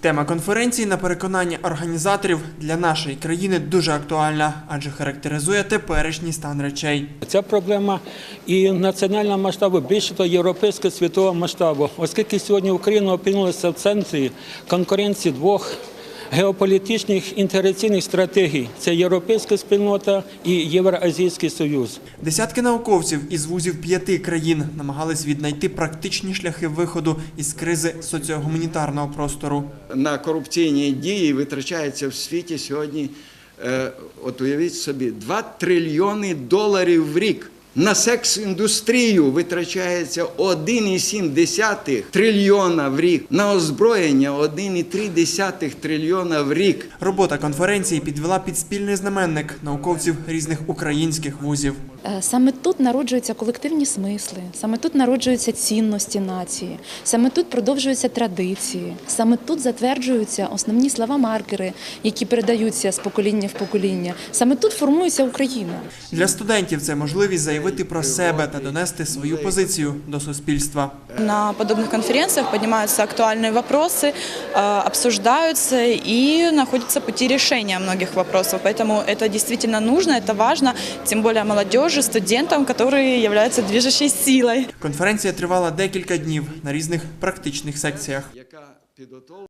Тема конференції, на переконання організаторів, для нашої країни дуже актуальна, адже характеризує теперішній стан речей. Ця проблема і національного масштабу, більше то європейського світового масштабу, оскільки сьогодні Україна опинилася в центрі конкуренції двох геополітичних інтеграційних стратегій це європейська спільнота і Євроазійський Союз. Десятки науковців із вузів п'яти країн намагались віднайти практичні шляхи виходу із кризи соціогуманітарного простору. на корупційні дії витрачається в світі сьогодні, е, от уявіть собі, 2 трильйони доларів в рік. На секс-індустрію витрачається 1,7 трильйона в рік. На озброєння 1,3 трильйона в рік. Робота конференції підвела під спільний знаменник науковців різних українських вузів. Е, Саме тут народжуються колективні смисли, саме тут народжуються цінності нації, саме тут продовжуються традиції, саме тут затверджуються основні слова-маркери, які передаються з покоління в покоління. Саме тут формується Україна. Для студентів це можливість заявити про себе та донести свою позицію до суспільства. На подобных конференциях поднимаются актуальные вопросы, э, обсуждаются и находятся пути решения многих вопросов. Поэтому это действительно нужно, это важно, тем более молодежи, студентам, які являються движущей силой. Конференція тривала декілька днів на різних практичних секціях.